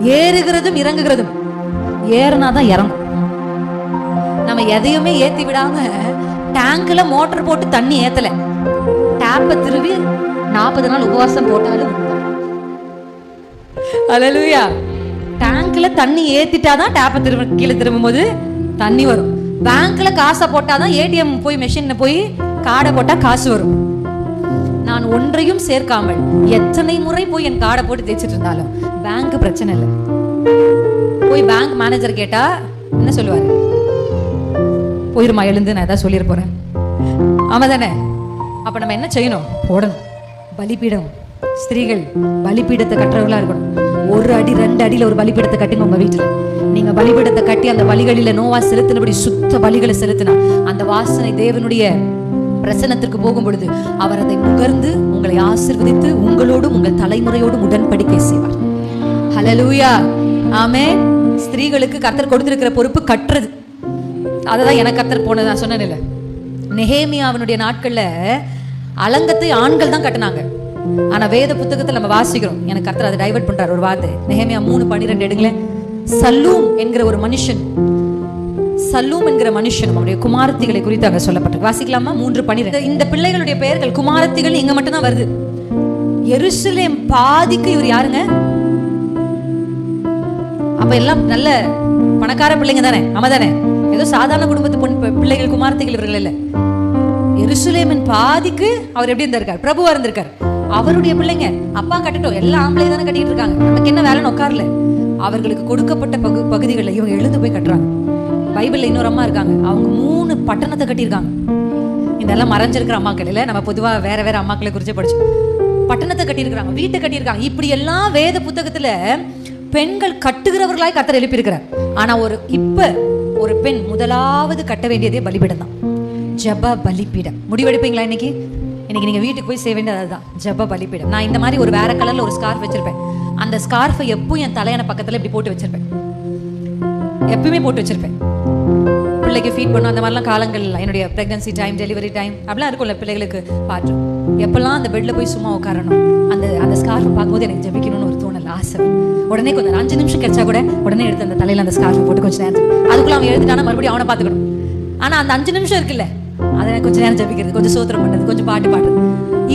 ஏறுகிறதும் இறங்குகிறதும் ஏறினாதான் இறங்கும். நம்ம எதையுமே ஏத்தி விடாம டேங்க்ல மோட்டர் போட்டு தண்ணி ஏத்தல. டேப்பை திருவி நாற்பது நாள் உபவாசம் போட்டாலும் அலலுயா டேங்க்ல தண்ணி ஏத்திட்டாதான் டேப்பை திரும்ப கீழே திரும்பும் போது தண்ணி வரும். பேங்க்ல காசை போட்டாதான் ஏடிஎம் போய் மெஷின்ல போய் காடை போட்டா காசு வரும். நான் ஒன்றையும் சேர்க்காமல் எத்தனை முறை போய் என் காடை போட்டு தேய்ச்சிட்டு இருந்தாலும் பேங்க் பிரச்சனை இல்லை. போய் பேங்க் மேனேஜர் கேட்டா என்ன சொல்லுவாரு? போயிருமா எழுந்து நான் ஏதாவது சொல்லியிருப்போறேன் போறேன். ஆமா தானே? அப்ப நம்ம என்ன செய்யணும்? போடணும். பலிபீடம். ஸ்திரீகள் பலிபீடத்தை கட்டுறவங்களா இருக்கணும். ஒரு அடி ரெண்டு அடியில் ஒரு பலிபீடத்தை கட்டுங்க உங்க வீட்டுல. நீங்க பலிபீடத்தை கட்டி அந்த பலிகளில நோவா செலுத்தினபடி சுத்த பலிகளை செலுத்தினா அந்த வாசனை தேவனுடைய பிரசன்னத்திற்கு போகும் பொழுது அவர் அதை முகர்ந்து உங்களை ஆசிர்வதித்து உங்களோடும் உங்கள் தலைமுறையோடும் உடன்படிக்கை செய்வார். ஹலலூயா ஆமே ஸ்திரீகளுக்கு கத்தர் கொடுத்திருக்கிற பொறுப்பு கட்டுறது அததான் எனக்கு கத்தர் போனது நான் சொன்னேன்ல. நெஹேமியாவினுடைய நாட்கள்ல அலங்கத்தை ஆண்கள் தான் கட்டினாங்க. ஆனா வேத புத்தகத்துல நம்ம வாசிக்கிறோம். எனக்கு கர்த்தர் அதை டைவர்ட் பண்றாரு ஒரு வார்த்தை. நெஹேமியா மூணு பன்னிரெண்டு எடுங்களேன். சல்லூம் என்கிற ஒரு மனுஷன் சல்லூம் என்கிற மனுஷன் அவருடைய குமாரத்திகளை குறித்தாக சொல்லப்பட்டு வாசிக்கலாமா? மூன்று பனிரெண்டு. இந்த பிள்ளைகளுடைய பெயர்கள் குமாரத்திகள் இங்க மட்டும்தான் வருது. எருசலேம் பாதிக்கு இவர் யாருங்க? அப்ப எல்லாம் நல்ல பணக்கார பிள்ளைங்க தானே ஆமா தானே. ஏதோ சாதாரண குடும்பத்து பொன் பிள்ளைகள் குமாரத்திகள் இவர்கள் இல்ல. எருசலேமின் பாதிக்கு அவர் எப்படி இருந்திருக்கார்? பிரபுவா இருந்திருக்கார். அவருடைய பிள்ளைங்க அப்பா கட்டட்டும். எல்லா ஆம்பளை தானே கட்டிட்டு இருக்காங்க. நமக்கு என்ன வேலைன்னு உட்காரல. அவர்களுக்கு கொடுக்கப்பட்ட பகு பகுதிகளில் இவங்க எழுந்து போய் கட்டுறாங்க. பைபிள்ல இன்னொரு அம்மா இருக்காங்க. அவங்க மூணு பட்டணத்தை கட்டியிருக்காங்க. இதெல்லாம் மறைஞ்சிருக்கிற அம்மாக்கள் இல்லை நம்ம பொதுவா வேற வேற அம்மாக்களை குறித்து படிச்சோம் பட்டணத்தை கட்டியிருக்கிறாங்க வீட்டை கட்டியிருக்காங்க. இப்படி எல்லாம் வேத புத்தகத்துல பெண்கள் கட்டுகிறவர்களாய் கத்தர் எழுப்பியிருக்கிறார். ஆனால் ஒரு இப்போ ஒரு பெண் முதலாவது கட்ட வேண்டியதே பலிபீடம் தான். ஜப பலிபீடம். முடிவெடுப்பீங்களா இன்னைக்கு? இன்னைக்கு நீங்க வீட்டுக்கு போய் செய்ய வேண்டியது அதுதான். ஜப பலிபீடம். நான் இந்த மாதிரி ஒரு வேற கலர்ல ஒரு ஸ்கார்ஃப் வச்சிருப்பேன். அந்த ஸ்கார்ஃபை எப்பவும் என் தலையான பக்கத்துல இப்படி போட்டு வச்சிருப்பேன். எப்பவுமே போட்டு வச்சிருப்பேன். பிள்ளைக்கு ஃபீட் பண்ணும். அந்த மாதிரிலாம் காலங்கள் என்னுடைய ப்ரெக்னன்சி டைம் டெலிவரி டைம் அப்படிலாம் இருக்கும்ல பிள்ளைகளுக்கு. பாட்டு எப்பெல்லாம் அந்த பெட்டில் போய் சும்மா உட்காரணும் அந்த அந்த ஸ்கார்ஃப் பார்க்கும்போது எனக்கு ஜபிக்கணும்னு ஒரு தோணல் ஆசை. உடனே கொஞ்சம் அஞ்சு நிமிஷம் கிடைச்சா கூட உடனே எடுத்து அந்த தலையில் அந்த ஸ்கார்ஃப் போட்டு கொஞ்சம் நேரம் அதுக்குள்ள அவன் எழுதிட்டானா மறுபடியும் அவனை பார்த்துக்கணும். ஆனால் அந்த அஞ்சு நிமிஷம் இருக்குல்ல அதை கொஞ்சம் நேரம் ஜபிக்கிறது கொஞ்சம் சோத்திரம் பண்ணுறது கொஞ்சம் பாட்டு பாடுறது.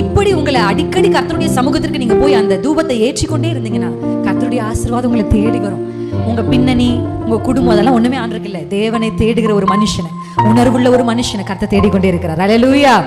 இப்படி உங்களை அடிக்கடி கத்தருடைய சமூகத்திற்கு நீங்கள் போய் அந்த தூபத்தை ஏற்றிக்கொண்டே இருந்தீங்கன்னா கத்தருடைய ஆசீர்வாதம் உங்களை தேடி வரும். உங்க பின்னணி உங்க குடும்பம் அதெல்லாம் ஒண்ணுமே ஆண்டிருக்கு இல்லை. தேவனை தேடுகிற ஒரு மனுஷனை உணர்வுள்ள ஒரு மனுஷனை கருத்தை தேடிக்கொண்டே இருக்கிறார். அல்லேலூயா